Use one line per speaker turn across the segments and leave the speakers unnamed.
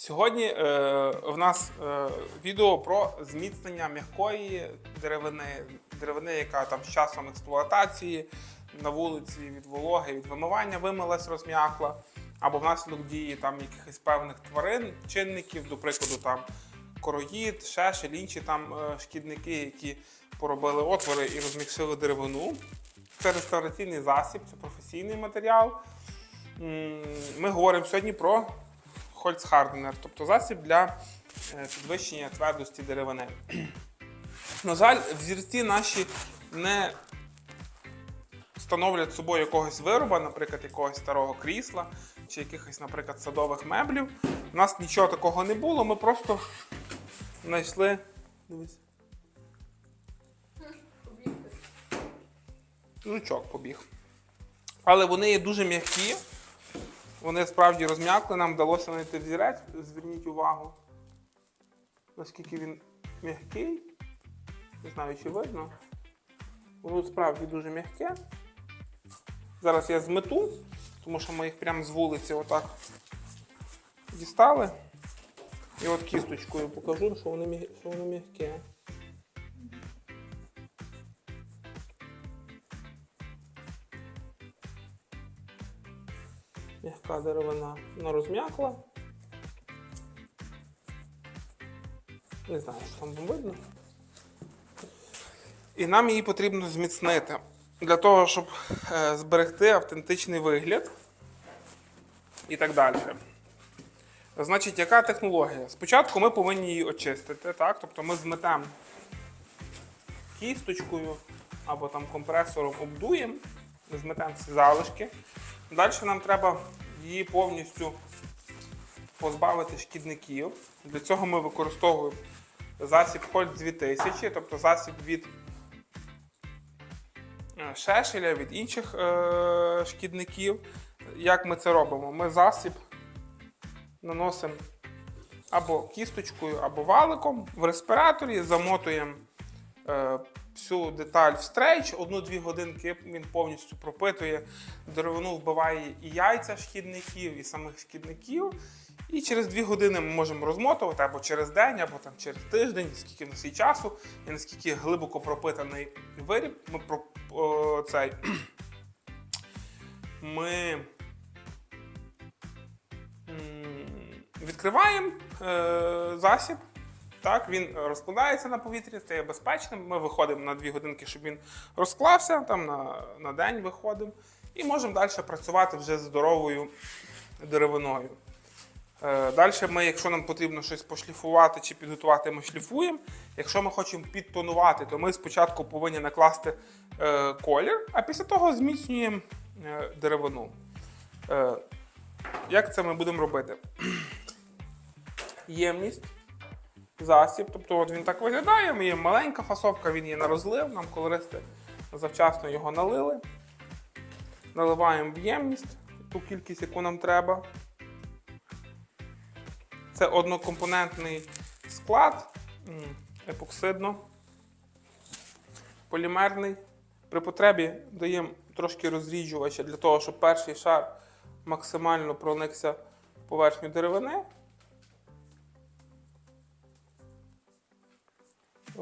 Сьогодні е, в нас е, відео про зміцнення м'якої деревини, деревини, яка там з часом експлуатації на вулиці від вологи, від вимивання вимилась, розм'якла, або внаслідок дії там якихось певних тварин, чинників, до прикладу, там короїд, шешель, інші там е, шкідники, які поробили отвори і розмікшили деревину. Це реставраційний засіб, це професійний матеріал. Ми говоримо сьогодні про Хольцхарденер, тобто засіб для е, підвищення твердості деревини. На жаль, взірці наші не становлять собою якогось вироба, наприклад, якогось старого крісла чи якихось, наприклад, садових меблів. У нас нічого такого не було, ми просто знайшли. Дивись. Жучок побіг. Але вони є дуже м'які. Вони справді розм'якли, нам вдалося знайти взірець. Зверніть увагу, наскільки він м'який. Не знаю, чи видно. Воно справді дуже м'яке. Зараз я змету, тому що ми їх прямо з вулиці отак дістали. І от кісточкою покажу, що воно м'яке. М'яка деревина вона розм'якла. Не знаю, що там видно. І нам її потрібно зміцнити для того, щоб е, зберегти автентичний вигляд і так далі. Значить, яка технологія? Спочатку ми повинні її очистити, так? Тобто ми зметемо кісточкою або там компресором обдуємо, зметемо всі залишки. Далі нам треба її повністю позбавити шкідників. Для цього ми використовуємо засіб Holt 2000, тобто засіб від е, шешеля, від інших е- шкідників. Як ми це робимо? Ми засіб наносимо або кісточкою, або валиком в респіраторі, замотуємо всю деталь в стрейч, одну-дві годинки він повністю пропитує, деревину вбиває і яйця шкідників, і самих шкідників. І через дві години ми можемо розмотувати або через день, або там через тиждень, скільки в нас є часу, і наскільки глибоко пропитаний виріб. Ми про о, цей. Ми відкриваємо е, засіб. Так, він розкладається на повітрі, стає безпечним. Ми виходимо на 2 годинки, щоб він розклався, там на, на день виходимо. І можемо далі працювати вже здоровою деревиною. Е, Далі ми, якщо нам потрібно щось пошліфувати чи підготувати, ми шліфуємо. Якщо ми хочемо підтонувати, то ми спочатку повинні накласти е, колір, а після того зміцнюємо е, деревину. Як це ми будемо робити? Ємність, засіб, тобто от він так виглядає, є маленька фасовка, він є на розлив, нам колористи завчасно його налили. Наливаємо в ємність, ту кількість, яку нам треба. Це однокомпонентний склад, епоксидно, полімерний. При потребі даємо трошки розріджувача для того, щоб перший шар максимально проникся в поверхню деревини.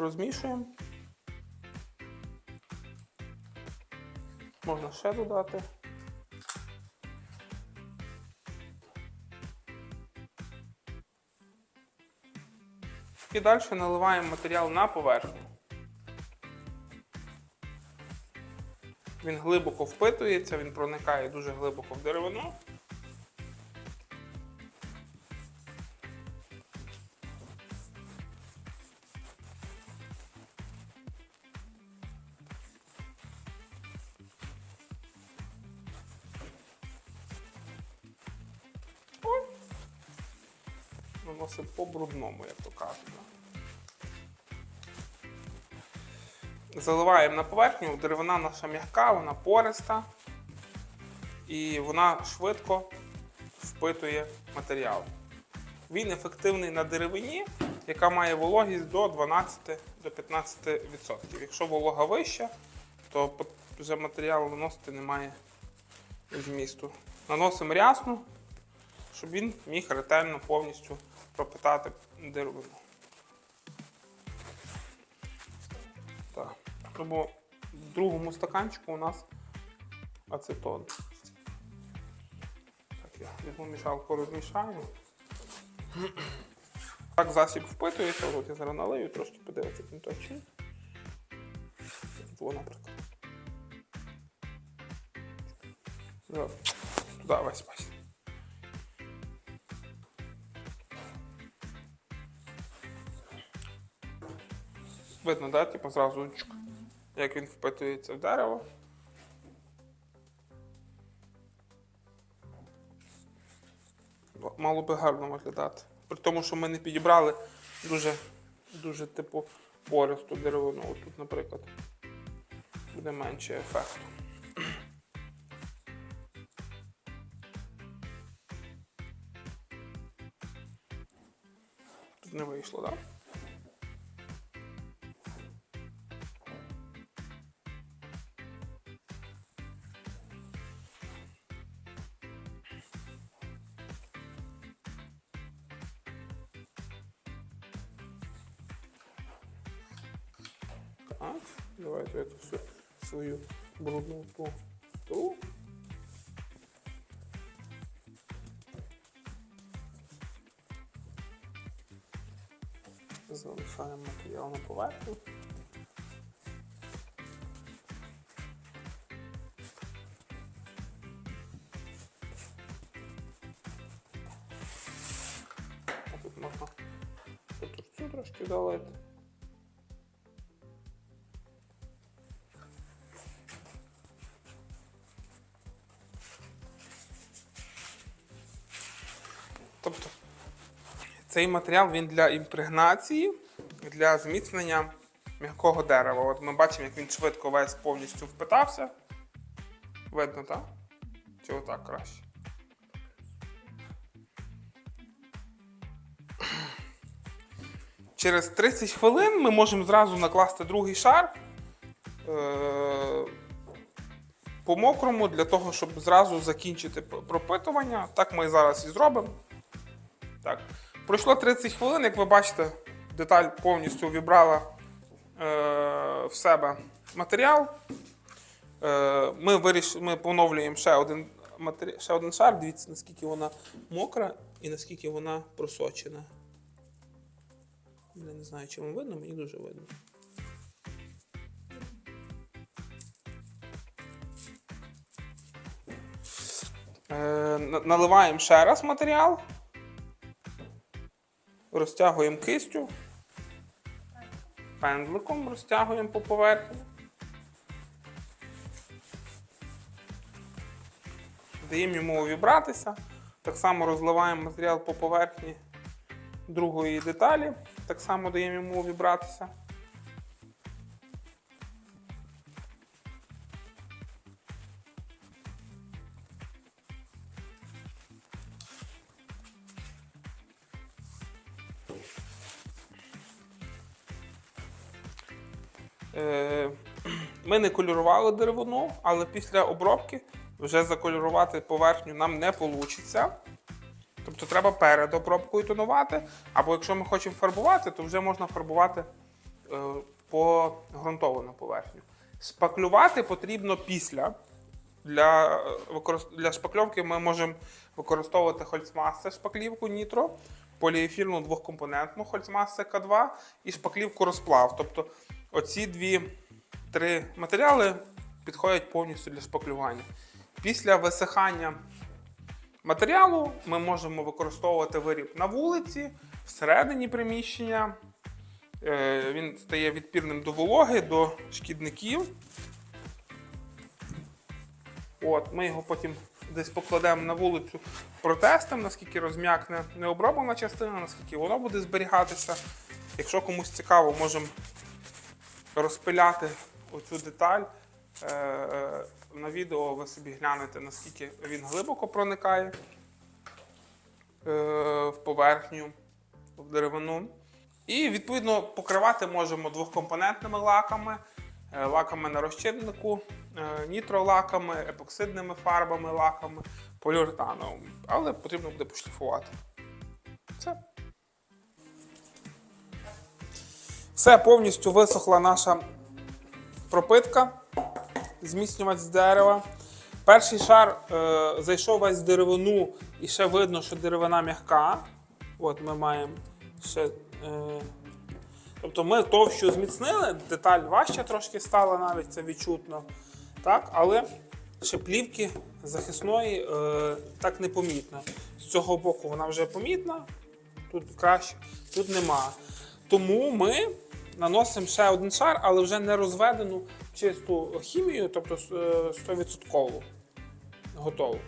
Розмішуємо. Можна ще додати. І далі наливаємо матеріал на поверхню. Він глибоко впитується, він проникає дуже глибоко в деревину. Наносимо по брудному, як то кажуть. Заливаємо на поверхню, деревина наша м'яка, вона пориста і вона швидко впитує матеріал. Він ефективний на деревині, яка має вологість до 12-15%. Якщо волога вища, то вже матеріал наносити немає змісту. Наносимо рясно, щоб він міг ретельно повністю пропитати деревину. Так. Тому в другому стаканчику у нас ацетон. Так, я візьму мішалку розмішаю. Так засіб впитується, от я зараз налию, трошки подивитися він точно. Во, наприклад. Туди весь бачите. Видно, да, типу зразу як він впитується в дерево. Мало би гарно виглядати. При тому, що ми не підібрали дуже, дуже типу пористу деревину. От тут, наприклад, буде менше ефекту. Тут не вийшло, так? Да? Свою брудную. Залишаємо матеріал на поверхні. Тобто цей матеріал він для імпрегнації, для зміцнення м'якого дерева. От ми бачимо, як він швидко весь повністю впитався. Видно, так? Чи отак краще? Через 30 хвилин ми можемо зразу накласти другий шар е- по мокрому для того, щоб зразу закінчити пропитування. Так ми зараз і зробимо. Так. Пройшло 30 хвилин, як ви бачите, деталь повністю вібрала е, в себе матеріал. Е, ми, виріш... ми поновлюємо ще один, матері... ще один шар. Дивіться, наскільки вона мокра і наскільки вона просочена. Я не знаю, чи вам видно, мені дуже видно. Е, наливаємо ще раз матеріал. Розтягуємо кистю. Пендликом розтягуємо по поверхні. Даємо йому увібратися. Так само розливаємо матеріал по поверхні другої деталі. Так само даємо йому увібратися. Ми не кольорували деревину, але після обробки вже закольорувати поверхню нам не вийде. Тобто треба перед обробкою тонувати, або якщо ми хочемо фарбувати, то вже можна фарбувати е, по ґрунтовану поверхню. Шпаклювати потрібно після. Для, е, для шпакльовки ми можемо використовувати хольцмасе шпаклівку нітро, поліефірну двохкомпонентну хольцмасе К2 і шпаклівку розплав. Тобто оці дві три матеріали підходять повністю для шпаклювання. Після висихання матеріалу ми можемо використовувати виріб на вулиці, всередині приміщення. Е, Він стає відпірним до вологи, до шкідників. От, ми його потім десь покладемо на вулицю, протестимо, наскільки розм'якне необроблена частина, наскільки воно буде зберігатися. Якщо комусь цікаво, можемо розпиляти оцю деталь. Е, е, На відео ви собі глянете, наскільки він глибоко проникає е, в поверхню, в деревину. І відповідно покривати можемо двохкомпонентними лаками, лаками на розчиннику, нітролаками, епоксидними фарбами, лаками, поліуретаном. Але потрібно буде пошліфувати. Все. Все, повністю висохла наша пропитка, зміцнювач з дерева. Перший шар е, зайшов весь в деревину, і ще видно, що деревина м'яка. От ми маємо ще. Е, тобто ми товщу зміцнили, деталь важче трошки стала, навіть це відчутно. Так, але ще плівки захисної е, так непомітно. З цього боку вона вже помітна, тут краще, тут нема. Тому ми наносимо ще один шар, але вже не розведену чисту хімію, тобто е, 100% готову.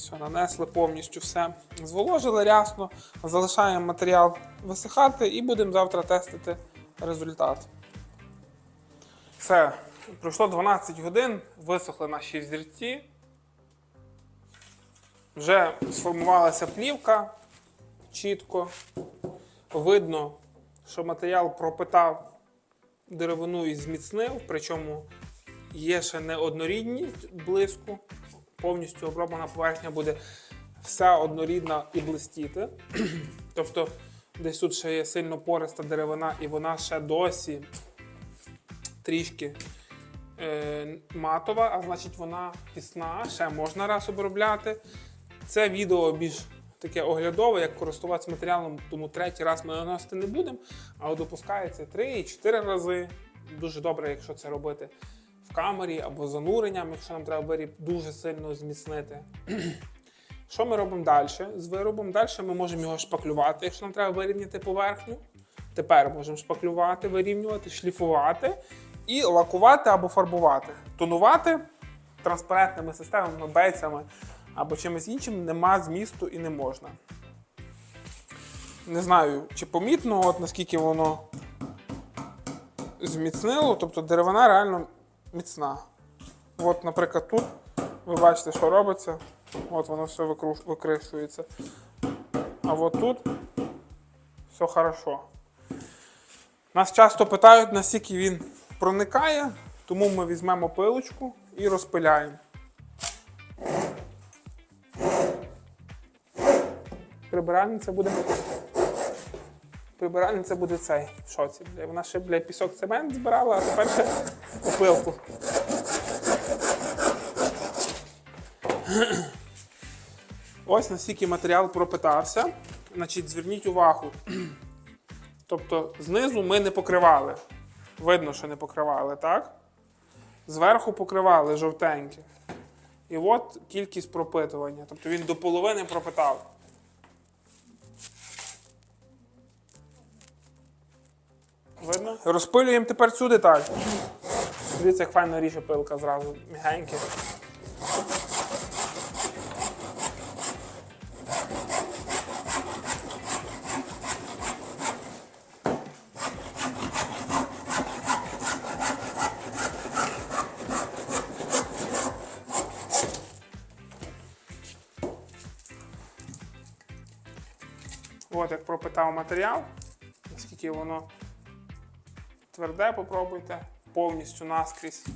Все, нанесли повністю все. Зволожили рясно, залишаємо матеріал висихати і будемо завтра тестити результат. Все, пройшло 12 годин, висохли наші зірці. Вже сформувалася плівка чітко. Видно, що матеріал пропитав деревину і зміцнив, причому є ще неоднорідність блиску. Повністю оброблена поверхня буде вся однорідна і блистіти. тобто десь тут ще є сильно пориста деревина, і вона ще досі трішки е, матова, а значить вона пісна, ще можна раз обробляти. Це відео більш таке оглядове, як користуватися матеріалом, тому третій раз ми наносити не будемо, але допускається 3-4 рази. Дуже добре, якщо це робити камері або зануренням, якщо нам треба виріб дуже сильно зміцнити. Що ми робимо далі з виробом? Далі ми можемо його шпаклювати, якщо нам треба вирівняти поверхню. Тепер можемо шпаклювати, вирівнювати, шліфувати і лакувати або фарбувати. Тонувати транспарентними системами, бейцями або чимось іншим нема змісту і не можна. Не знаю, чи помітно, от наскільки воно зміцнило, тобто деревина реально міцна. От, наприклад, тут ви бачите, що робиться. От воно все викришується. А от тут все хорошо. Нас часто питають, наскільки він проникає, тому ми візьмемо пилочку і розпиляємо. Прибиральниця буде. Прибиральниця буде цей в шоці. Бля. Вона ще бля, пісок цемент збирала, а тепер ще опилку. Ось наскільки матеріал пропитався. Значить, зверніть увагу. Тобто знизу ми не покривали. Видно, що не покривали, так? Зверху покривали жовтеньке. І от кількість пропитування. Тобто він до половини пропитав. Видно? Розпилюємо тепер цю деталь. Дивіться, як файно ріже пилка зразу. Мігеньке. От як пропитав матеріал, наскільки воно тверде, попробуйте повністю наскрізь.